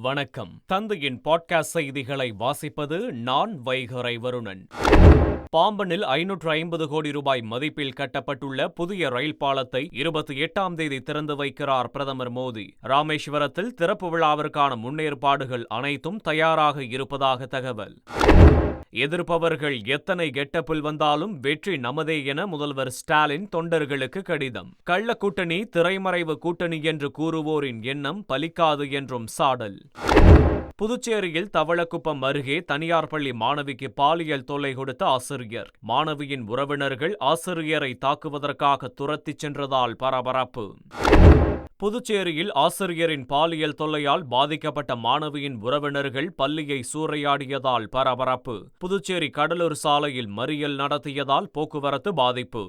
வணக்கம். தந்தையின் பாட்காஸ்ட் செய்திகளை வாசிப்பது நான் வைகரை வருணன். பாம்பனில் ஐநூற்று ஐம்பது கோடி ரூபாய் மதிப்பில் கட்டப்பட்டுள்ள புதிய ரயில் பாலத்தை இருபத்தி எட்டாம் தேதி திறந்து வைக்கிறார் பிரதமர் மோடி. ராமேஸ்வரத்தில் திறப்பு விழாவிற்கான முன்னேற்பாடுகள் அனைத்தும் தயாராக இருப்பதாக தகவல். எதிர்ப்பவர்கள் எத்தனை கெட்டப்பில் வந்தாலும் வெற்றி நமதே என முதல்வர் ஸ்டாலின் தொண்டர்களுக்கு கடிதம். கள்ள கூட்டணி திரைமறைவு கூட்டணி என்று கூறுவோரின் எண்ணம் பலிக்காது என்றும் சாடல். புதுச்சேரியில் தவளக்குப்பம் அருகே தனியார் பள்ளி மாணவிக்கு பாலியல் தொல்லை கொடுத்த ஆசிரியர். மாணவியின் உறவினர்கள் ஆசிரியரை தாக்குவதற்காக துரத்திச் சென்றதால் பரபரப்பு. புதுச்சேரியில் ஆசிரியரின் பாலியல் தொல்லையால் பாதிக்கப்பட்ட மாணவியின் உறவினர்கள் பள்ளியை சூறையாடியதால் பரபரப்பு. புதுச்சேரி கடலூர் சாலையில் மறியல் நடத்தியதால் போக்குவரத்து பாதிப்பு.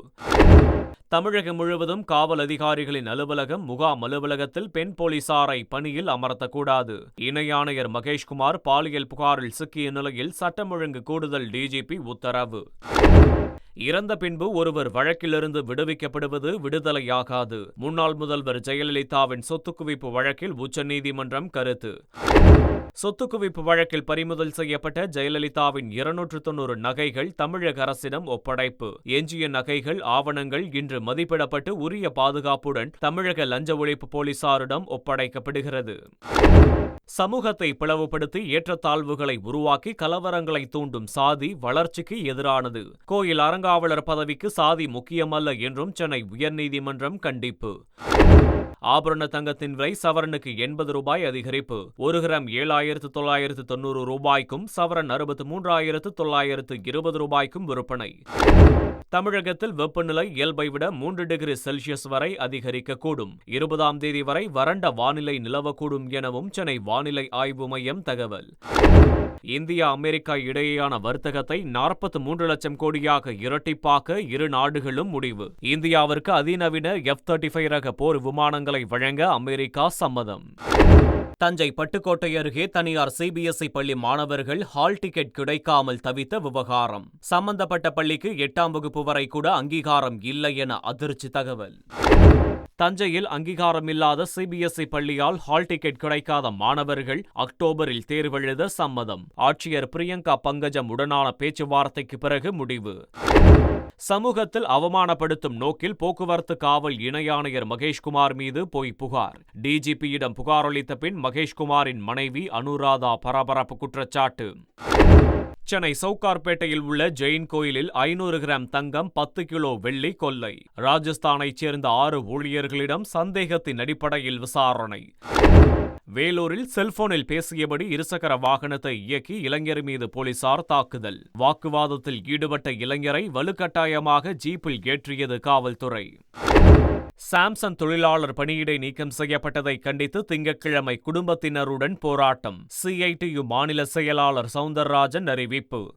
தமிழகம் முழுவதும் காவல் அதிகாரிகளின் அலுவலகம் முகாம் அலுவலகத்தில் பெண் போலீசாரை பணியில் அமர்த்தக்கூடாது. இணை ஆணையர் மகேஷ்குமார் பாலியல் புகாரில் சிக்கிய நிலையில் சட்டம் ஒழுங்கு கூடுதல் டிஜிபி உத்தரவு. இறந்த பின்பு ஒருவர் வழக்கிலிருந்து விடுவிக்கப்படுவது விடுதலையாகாது. முன்னாள் முதல்வர் ஜெயலலிதாவின் சொத்து குவிப்பு வழக்கில் உச்சநீதிமன்றம் கருத்து. சொத்து குவிப்பு வழக்கில் பறிமுதல் செய்யப்பட்ட ஜெயலலிதாவின் இருநூற்று தொன்னூறு நகைகள் தமிழக அரசிடம் ஒப்படைப்பு. எஞ்சிய நகைகள் ஆவணங்கள் இன்று மதிப்பிடப்பட்டு உரிய பாதுகாப்புடன் தமிழக லஞ்ச ஒழிப்பு போலீசாரிடம் ஒப்படைக்கப்படுகிறது. சமூகத்தை பிளவுபடுத்தி ஏற்றத்தாழ்வுகளை உருவாக்கி கலவரங்களை தூண்டும் சாதி வளர்ச்சிக்கு எதிரானது. கோயில் அறங்காவலர் பதவிக்கு சாதி முக்கியமல்ல என்றும் சென்னை உயர்நீதிமன்றம் கண்டிப்பு. ஆபரண தங்கத்தின் விலை சவரனுக்கு எண்பது ரூபாய் அதிகரிப்பு. ஒரு கிராம் ஏழாயிரத்து தொள்ளாயிரத்து தொன்னூறு ரூபாய்க்கும் சவரன் அறுபத்து மூன்றாயிரத்து தொள்ளாயிரத்து இருபது ரூபாய்க்கும் விற்பனை. தமிழகத்தில் வெப்பநிலை இயல்பை விட மூன்று டிகிரி செல்சியஸ் வரை அதிகரிக்கக்கூடும். இருபதாம் தேதி வரை வறண்ட வானிலை நிலவக்கூடும் எனவும் சென்னை வானிலை ஆய்வு மையம் தகவல். இந்தியா அமெரிக்கா இடையேயான வர்த்தகத்தை நாற்பத்தி மூன்று லட்சம் கோடியாக இரட்டிப்பாக்க இரு நாடுகளும் முடிவு. இந்தியாவிற்கு அதிநவீன எஃப் தேர்ட்டி ஃபைவ் ரக போர் விமானங்களை வழங்க அமெரிக்கா சம்மதம். தஞ்சை பட்டுக்கோட்டை அருகே தனியார் சிபிஎஸ்இ பள்ளி மாணவர்கள் ஹால் டிக்கெட் கிடைக்காமல் தவித்த விவகாரம். சம்பந்தப்பட்ட பள்ளிக்கு எட்டாம் வகுப்பு வரை கூட அங்கீகாரம் இல்லை என அதிர்ச்சி தகவல். தஞ்சையில் அங்கீகாரம் இல்லாத சிபிஎஸ்இ பள்ளியால் ஹால் டிக்கெட் கிடைக்காத மாணவர்கள் அக்டோபரில் தேர்வெழுத சம்மதம். ஆட்சியர் பிரியங்கா பங்கஜம் உடனான பேச்சுவார்த்தைக்கு பிறகு முடிவு. சமூகத்தில் அவமானப்படுத்தும் நோக்கில் போக்குவரத்து காவல் இணை ஆணையர் மகேஷ்குமார் மீது போய் புகார். டிஜிபியிடம் புகார் அளித்த பின் மகேஷ்குமாரின் மனைவி அனுராதா பரபரப்பு குற்றச்சாட்டு. சென்னை சவுகார்பேட்டையில் உள்ள ஜெயின் கோயிலில் ஐநூறு கிராம் தங்கம் பத்து கிலோ வெள்ளி கொள்ளை. ராஜஸ்தானைச் சேர்ந்த ஆறு ஊழியர்களிடம் சந்தேகத்தின் அடிப்படையில் விசாரணை. வேலூரில் செல்போனில் பேசியபடி இருசக்கர வாகனத்தை இயக்கி இளைஞர் மீது போலீசார் தாக்குதல். வாக்குவாதத்தில் ஈடுபட்ட இளைஞரை வலுக்கட்டாயமாக ஜீப்பில் ஏற்றியது காவல்துறை. சாம்சங் தொழிலாளர் பணியிடை நீக்கம் செய்யப்பட்டதை கண்டித்து திங்கட்கிழமை குடும்பத்தினருடன் போராட்டம். சிஐடியு மாநில செயலாளர் சவுந்தரராஜன் அறிவிப்பு.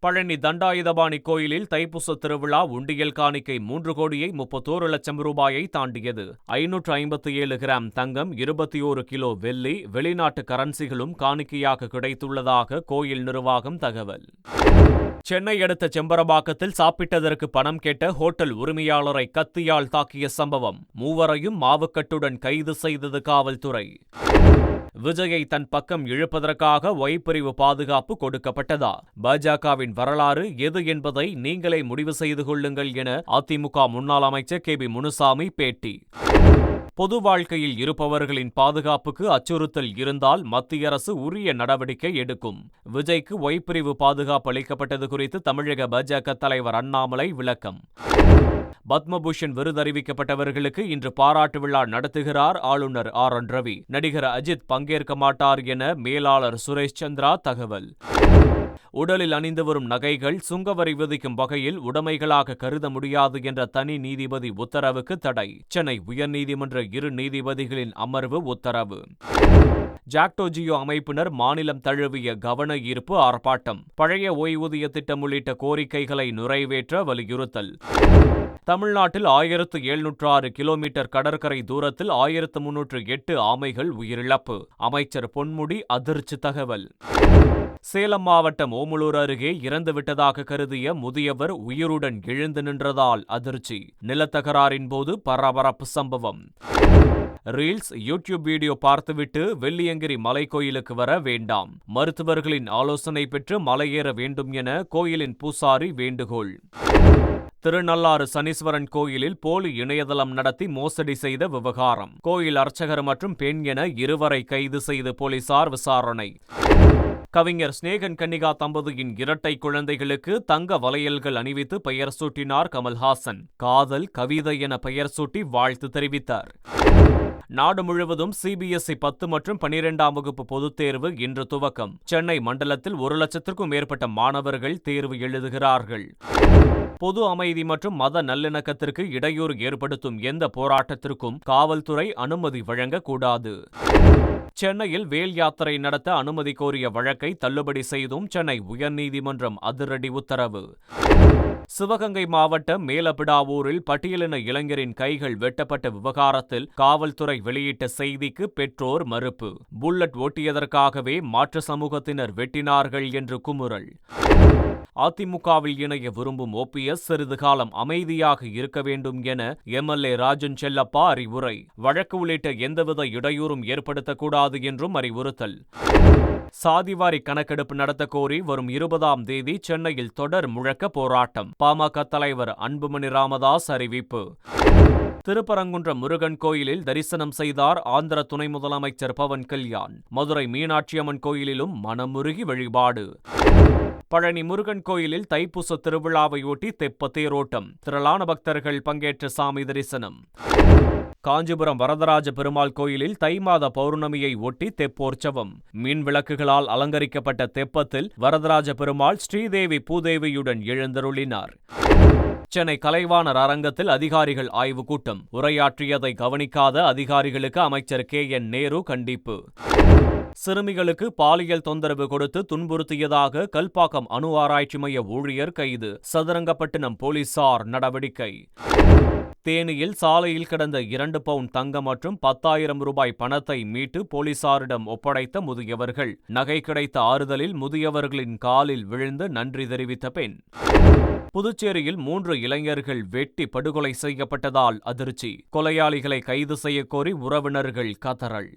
பழனி தண்டாயுதபாணி கோயிலில் தைப்பூச திருவிழா உண்டியல் காணிக்கை மூன்று கோடியை முப்பத்தோரு லட்சம் ரூபாயை தாண்டியது. ஐநூற்று ஐம்பத்தி ஏழு கிராம் தங்கம் இருபத்தி ஓரு கிலோ வெள்ளி வெளிநாட்டு கரன்சிகளும் காணிக்கையாக கிடைத்துள்ளதாக கோயில் நிர்வாகம் தகவல். சென்னை அடுத்த செம்பரபாக்கத்தில் சாப்பிட்டதற்கு பணம் கேட்ட ஹோட்டல் உரிமையாளரை கத்தியால் தாக்கிய சம்பவம். மூவரையும் மாவுக்கட்டுடன் கைது செய்தது காவல்துறை. விஜயை தன் பக்கம் இழுப்பதற்காக ஒய்பிரிவு பாதுகாப்பு கொடுக்கப்பட்டதா? பாஜகவின் வரலாறு எது என்பதை நீங்களே முடிவு செய்து கொள்ளுங்கள் என அதிமுக முன்னாள் அமைச்சர் கே பி முனுசாமி பேட்டி. பொது வாழ்க்கையில் இருப்பவர்களின் பாதுகாப்புக்கு அச்சுறுத்தல் இருந்தால் மத்திய அரசு உரிய நடவடிக்கை எடுக்கும். விஜய்க்கு ஒய்பிரிவு பாதுகாப்பு அளிக்கப்பட்டது குறித்து தமிழக பாஜக தலைவர் அண்ணாமலை விளக்கம். பத்மபூஷன் விருது அறிவிக்கப்பட்டவர்களுக்கு இன்று பாராட்டு விழா நடத்துகிறார் ஆளுநர் ஆர். என். ரவி. நடிகர் அஜித் பங்கேற்க மாட்டார் என மேலாளர் சுரேஷ் சந்திரா தகவல். உடலில் அணிந்து வரும் நகைகள் சுங்கவரி விதிக்கும் வகையில் உடைமைகளாக கருத முடியாது என்ற தனி நீதிபதி உத்தரவுக்கு தடை. சென்னை உயர்நீதிமன்ற இரு நீதிபதிகளின் அமர்வு உத்தரவு. ஜாக்டோஜியோ அமைப்பினர் மாநிலம் தழுவிய கவன ஈர்ப்பு ஆர்ப்பாட்டம். பழைய ஓய்வூதிய திட்டம் உள்ளிட்ட கோரிக்கைகளை நிறைவேற்ற வலியுறுத்தல். தமிழ்நாட்டில் ஆயிரத்து எழுநூற்று ஆறு கிலோமீட்டர் கடற்கரை தூரத்தில் ஆயிரத்து முன்னூற்று எட்டு ஆமைகள் உயிரிழப்பு. அமைச்சர் பொன்முடி அதிர்ச்சி தகவல். சேலம் மாவட்டம் ஓமலூர் அருகே இறந்துவிட்டதாக கருதிய முதியவர் உயிருடன் எழுந்து நின்றதால் அதிர்ச்சி. நிலத்தகராறின் போது பரபரப்பு சம்பவம். ரீல்ஸ் யூடியூப் வீடியோ பார்த்துவிட்டு வெள்ளியங்கிரி மலை கோயிலுக்கு வர வேண்டாம். மருத்துவர்களின் ஆலோசனை பெற்று மலையேற வேண்டும் என கோயிலின் பூசாரி வேண்டுகோள். திருநள்ளாறு சனீஸ்வரன் கோயிலில் போலி இணையதளம் நடத்தி மோசடி செய்த விவகாரம். கோயில் அர்ச்சகர் மற்றும் பெண் என இருவரை கைது செய்து போலீசார் விசாரணை. கவிஞர் ஸ்னேகன் கன்னிகா தம்பதியின் இரட்டை குழந்தைகளுக்கு தங்க வளையல்கள் அணிவித்து பெயர் சூட்டினார் கமல்ஹாசன். காதல் கவிதை என பெயர் சூட்டி வாழ்த்து தெரிவித்தார். நாடு முழுவதும் சிபிஎஸ்இ பத்து மற்றும் பனிரெண்டாம் வகுப்பு பொதுத் தேர்வு இன்று துவக்கம். சென்னை மண்டலத்தில் ஒரு லட்சத்திற்கும் மேற்பட்ட மாணவர்கள் தேர்வு எழுதுகிறார்கள். பொது அமைதி மற்றும் மத நல்லிணக்கத்திற்கு இடையூறு ஏற்படுத்தும் எந்த போராட்டத்திற்கும் காவல்துறை அனுமதி வழங்கக்கூடாது. சென்னையில் வேல் யாத்திரை நடத்த அனுமதி கோரிய வழக்கை தள்ளுபடி செய்தும் சென்னை உயர்நீதிமன்றம் அதிரடி உத்தரவு. சிவகங்கை மாவட்டம் மேலபிடாவூரில் பட்டியலின இளைஞரின் கைகள் வெட்டப்பட்ட விவகாரத்தில் காவல்துறை வெளியிட்ட செய்திக்கு பெற்றோர் மறுப்பு. புல்லட் ஓட்டியதற்காகவே மாற்று சமூகத்தினர் வெட்டினார்கள் என்று குமுறல். அதிமுகவில் இணைய விரும்பும் ஓபிஎஸ் சிறிது காலம் அமைதியாக இருக்க வேண்டும் என எம்எல்ஏ ராஜன் செல்லப்பா அறிவுரை. வழக்கு உள்ளிட்ட எந்தவித இடையூறும் ஏற்படுத்தக்கூடாது என்றும் அறிவுறுத்தல். சாதிவாரி கணக்கெடுப்பு நடத்த கோரி வரும் இருபதாம் தேதி சென்னையில் தொடர் முழக்க போராட்டம். பாமக தலைவர் அன்புமணி ராமதாஸ் அறிவிப்பு. திருப்பரங்குன்றம் முருகன் கோயிலில் தரிசனம் செய்தார் ஆந்திர துணை முதலமைச்சர் பவன் கல்யாண். மதுரை மீனாட்சியம்மன் கோயிலிலும் மனமுருகி வழிபாடு. பழனி முருகன் கோயிலில் தைப்பூச திருவிழாவையொட்டி தெப்ப தேரோட்டம் திரளான பக்தர்கள் பங்கேற்ற சாமி தரிசனம். காஞ்சிபுரம் வரதராஜ பெருமாள் கோயிலில் தை மாத பௌர்ணமியை ஒட்டி தெப்போற்சவம். மின் விளக்குகளால் அலங்கரிக்கப்பட்ட தெப்பத்தில் வரதராஜ பெருமாள் ஸ்ரீதேவி பூதேவியுடன் எழுந்தருளினார். சென்னை கலைவாணர் அரங்கத்தில் அதிகாரிகள் ஆய்வுக் கூட்டம். உரையாற்றியதை கவனிக்காத அதிகாரிகளுக்கு அமைச்சர் கே என் நேரு கண்டிப்பு. சிறுமிகளுக்கு பாலியல் தொந்தரவு கொடுத்து துன்புறுத்தியதாக கல்பாக்கம் அணு ஆராய்ச்சி மைய ஊழியர் கைது. சதுரங்கப்பட்டினம் போலீசார் நடவடிக்கை. தேனியில் சாலையில் கிடந்த இரண்டு பவுன் தங்கம் மற்றும் பத்தாயிரம் ரூபாய் பணத்தை மீட்டு போலீசாரிடம் ஒப்படைத்த முதியவர்கள். நகை கிடைத்த ஆறுதலில் முதியவர்களின் காலில் விழுந்து நன்றி தெரிவித்த பெண். புதுச்சேரியில் மூன்று இளைஞர்கள் வெட்டி படுகொலை செய்யப்பட்டதால் அதிர்ச்சி. கொலையாளிகளை கைது செய்யக்கோரி உறவினர்கள் கதறல்.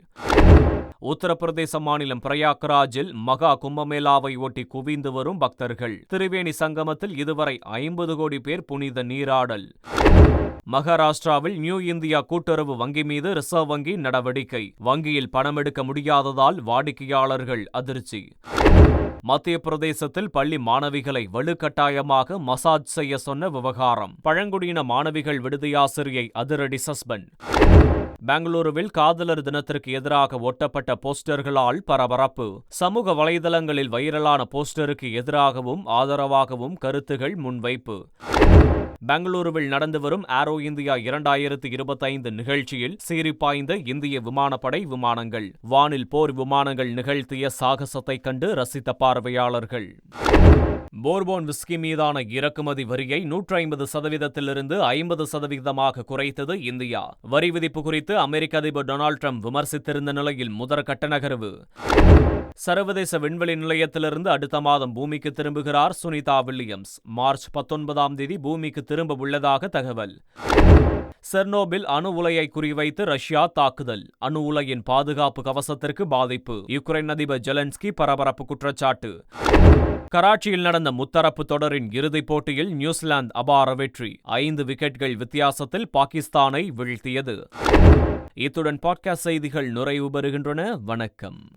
உத்தரப்பிரதேச மாநிலம் பிரயாக்ராஜில் மகா கும்பமேளாவை ஒட்டி குவிந்து வரும் பக்தர்கள். திரிவேணி சங்கமத்தில் இதுவரை ஐம்பது கோடி பேர் புனித நீராடல். மகாராஷ்டிராவில் நியூ இந்தியா கூட்டுறவு வங்கி மீது ரிசர்வ் வங்கி நடவடிக்கை. வங்கியில் பணம் எடுக்க முடியாததால் வாடிக்கையாளர்கள் அதிர்ச்சி. மத்திய பிரதேசத்தில் பள்ளி மாணவிகளை வலுக்கட்டாயமாக மசாஜ் செய்ய சொன்ன விவகாரம். பழங்குடியின மாணவிகள் விடுதியாசிரியை அதிரடி சஸ்பெண்ட். பெங்களூருவில் காதலர் தினத்திற்கு எதிராக ஒட்டப்பட்ட போஸ்டர்களால் பரபரப்பு. சமூக வலைதளங்களில் வைரலான போஸ்டருக்கு எதிராகவும் ஆதரவாகவும் கருத்துகள் முன்வைப்பு. பெங்களூருவில் நடந்து வரும் ஆரோ இந்தியா இரண்டாயிரத்து இருபத்தைந்து நிகழ்ச்சியில் சீறிப்பாய்ந்த இந்திய விமானப்படை விமானங்கள். வானில் போர் விமானங்கள் நிகழ்த்திய சாகசத்தைக் கண்டு ரசித்த பார்வையாளர்கள். போர்போன் விஸ்கி மீதான இறக்குமதி வரியை நூற்றி ஐம்பது சதவீதத்திலிருந்து ஐம்பது சதவீதமாக குறைத்தது இந்தியா. வரி விதிப்பு குறித்து அமெரிக்க அதிபர் டொனால்டு ட்ரம்ப் விமர்சித்திருந்த நிலையில் முதற்கட்ட நகர்வு சர்வதேச விண்வெளி நிலையத்திலிருந்து அடுத்த மாதம் பூமிக்கு திரும்புகிறார் சுனிதா வில்லியம்ஸ். மார்ச் பத்தொன்பதாம் தேதி பூமிக்கு திரும்ப உள்ளதாக தகவல். செர்னோபில் அணு உலையை குறிவைத்து ரஷ்யா தாக்குதல். அணு உலையின் பாதுகாப்பு கவசத்திற்கு பாதிப்பு. யுக்ரைன் அதிபர் ஜெலன்ஸ்கி பரபரப்பு குற்றச்சாட்டு. கராச்சியில் நடந்த முத்தரப்பு தொடரின் இறுதிப் போட்டியில் நியூசிலாந்து அபார வெற்றி. ஐந்து விக்கெட்கள் வித்தியாசத்தில் பாகிஸ்தானை வீழ்த்தியது. இத்துடன் பாட்காஸ்ட் செய்திகள் நிறைவு பெறுகின்றன. வணக்கம்.